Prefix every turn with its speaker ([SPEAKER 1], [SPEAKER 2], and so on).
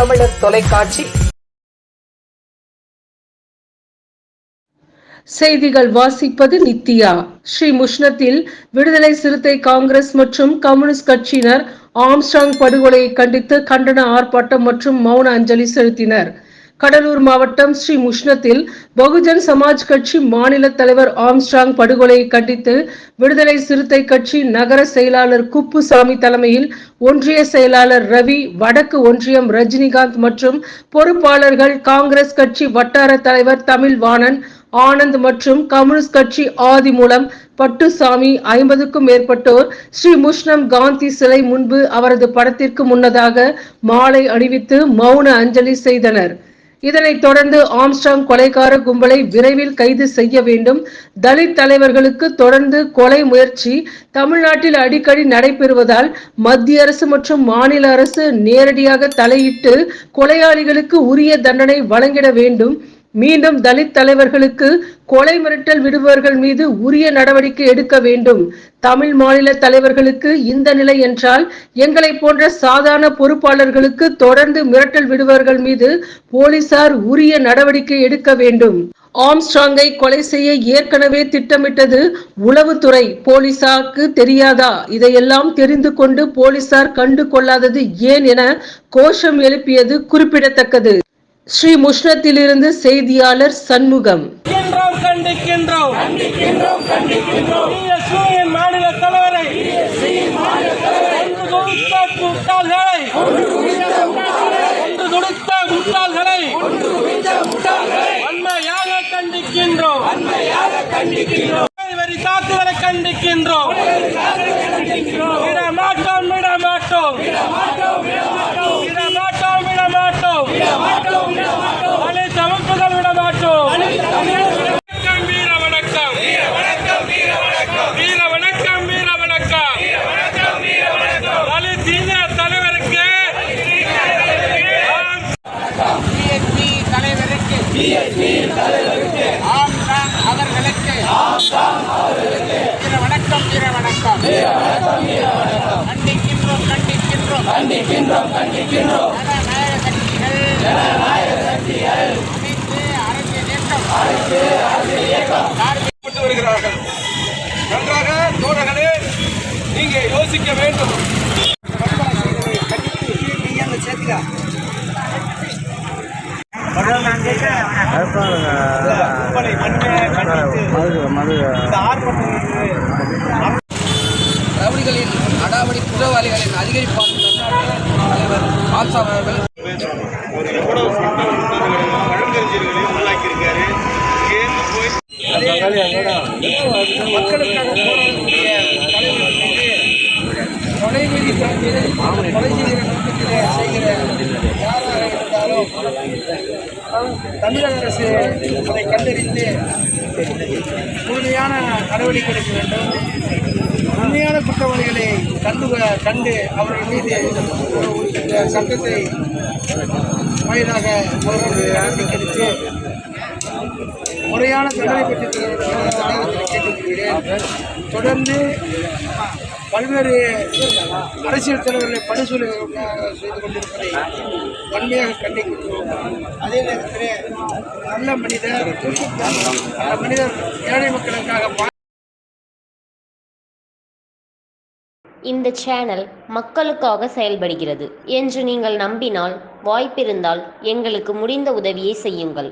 [SPEAKER 1] தமிழர் தொலைக்காட்சி.
[SPEAKER 2] செய்திகள் வாசிப்பது நித்யா. ஸ்ரீ முஷ்ணத்தில் விடுதலை சிறுத்தை காங்கிரஸ் மற்றும் கம்யூனிஸ்ட் கட்சியினர் ஆம்ஸ்டாங் படுகொலையை கண்டித்து கண்டன ஆர்ப்பாட்டம் மற்றும் மௌன அஞ்சலி செலுத்தினர். கடலூர் மாவட்டம் ஸ்ரீ முஷ்ணத்தில் பகுஜன் சமாஜ் கட்சி மாநில தலைவர் ஆம்ஸ்ட்ராங் படுகொலையை கண்டித்து விடுதலை சிறுத்தை கட்சி நகர செயலாளர் குப்புசாமி தலைமையில் ஒன்றிய செயலாளர் ரவி வடக்கு ஒன்றியம் ரஜினிகாந்த் மற்றும் பொறுப்பாளர்கள் காங்கிரஸ் கட்சி வட்டார தலைவர் தமிழ்வாணன் ஆனந்த் மற்றும் கம்யூனிஸ்ட் கட்சி ஆதி மூலம் பட்டுசாமி ஐம்பதுக்கும் மேற்பட்டோர் ஸ்ரீ முஷ்ணம் காந்தி சிலை முன்பு அவரது படத்திற்கு முன்னதாக மாலை அணிவித்து மௌன அஞ்சலி செய்தனர். இதனைத் தொடர்ந்து ஆம்ஸ்டாங் கொலைகார கும்பலை விரைவில் கைது செய்ய வேண்டும். தலித் தலைவர்களுக்கு தொடர்ந்து கொலை முயற்சி தமிழ்நாட்டில் அடிக்கடி நடைபெறுவதால் மத்திய அரசு மற்றும் மாநில அரசு நேரடியாக தலையிட்டு கொலையாளிகளுக்கு உரிய தண்டனை வழங்கிட வேண்டும். மீண்டும் தலித் தலைவர்களுக்கு கொலை மிரட்டல் விடுபவர்கள் மீது உரிய நடவடிக்கை எடுக்க வேண்டும். தமிழ் மாநில தலைவர்களுக்கு இந்த நிலை என்றால் எங்களை போன்ற சாதாரண பொறுப்பாளர்களுக்கு தொடர்ந்து மிரட்டல் விடுபவர்கள் மீது போலீசார் உரிய நடவடிக்கை எடுக்க வேண்டும். ஆம்ஸ்ட்ராங்கை கொலை செய்ய ஏற்கனவே திட்டமிட்டது உளவுத்துறை போலீசாருக்கு தெரியாதா? இதையெல்லாம் தெரிந்து கொண்டு போலீசார் கண்டு கொள்ளாதது ஏன் என கோஷம் எழுப்பியது குறிப்பிடத்தக்கது. ஸ்ரீ முஷ்ணத்திலிருந்து செய்தியாளர் சண்முகம்.
[SPEAKER 3] மாநில தலைவரை வன்மையாக கண்டிக்கின்றோம். வரி தாக்குதலை கண்டிக்கின்றோம். விட மாட்டோம் விட மாட்டோம் விட மாட்டோம் விட மாட்டோம் தலை சமக்குதல் விட மாட்டோம் வணக்கம் வீர வணக்கம் வீர வணக்கம் வீர வணக்கம் தலை தீன தலைவருக்கு
[SPEAKER 4] பிஎஸ்பி ஆம்சாங் அவர்களுக்கு. வீர வணக்கம் வீர வணக்கம். கண்டிக்கின்றோம் கண்டிக்கின்றோம். கண்டிக்கின்றோம் ஜனநாயக சக்திகள்
[SPEAKER 5] ரவுடிகளின் அடாவடி குற்றவாளிகளின் அதிகரிப்பால் தலைவர் ஆம்சாம் அவர்கள்
[SPEAKER 6] ஒரு எவ்வளவு பழங்கறிஞர்களையும் உள்ளாக்கியிருக்காரு இங்கேருந்து போய்
[SPEAKER 4] மக்களுக்காக போராடக்கூடிய தலைவர்கள் மீது கொலைவெறி தாக்குதல் கொலை செய்கிற நோக்கத்திலே செய்கிற யாராக இருந்தாலும் தமிழக அரசு அதை கண்டறிந்து முழுமையான நடவடிக்கை எடுக்க வேண்டும். உண்மையான குற்றவாளிகளை கண்டு கண்டு அவர்கள் மீது இந்த சட்டத்தை வாயிலாக அவர்களுக்கு முறையான தண்டனை பெற்று தலைவர்கள் கேட்டுக்கொள்கிறேன் தொடர்ந்து பல்வேறு அரசியல் தலைவர்களை படுகொலை செய்து கொண்டிருப்பதை வன்மையாக கண்டிக்கின்றோம் அதே நேரத்தில் நல்ல மனிதர் நல்ல மனிதர் ஏழை மக்களுக்காக
[SPEAKER 7] இந்த சேனல் மக்களுக்காக செயல்படுகிறது என்று நீங்கள் நம்பினால் வாய்ப்பிருந்தால் எங்களுக்கு முடிந்த உதவியை செய்யுங்கள்.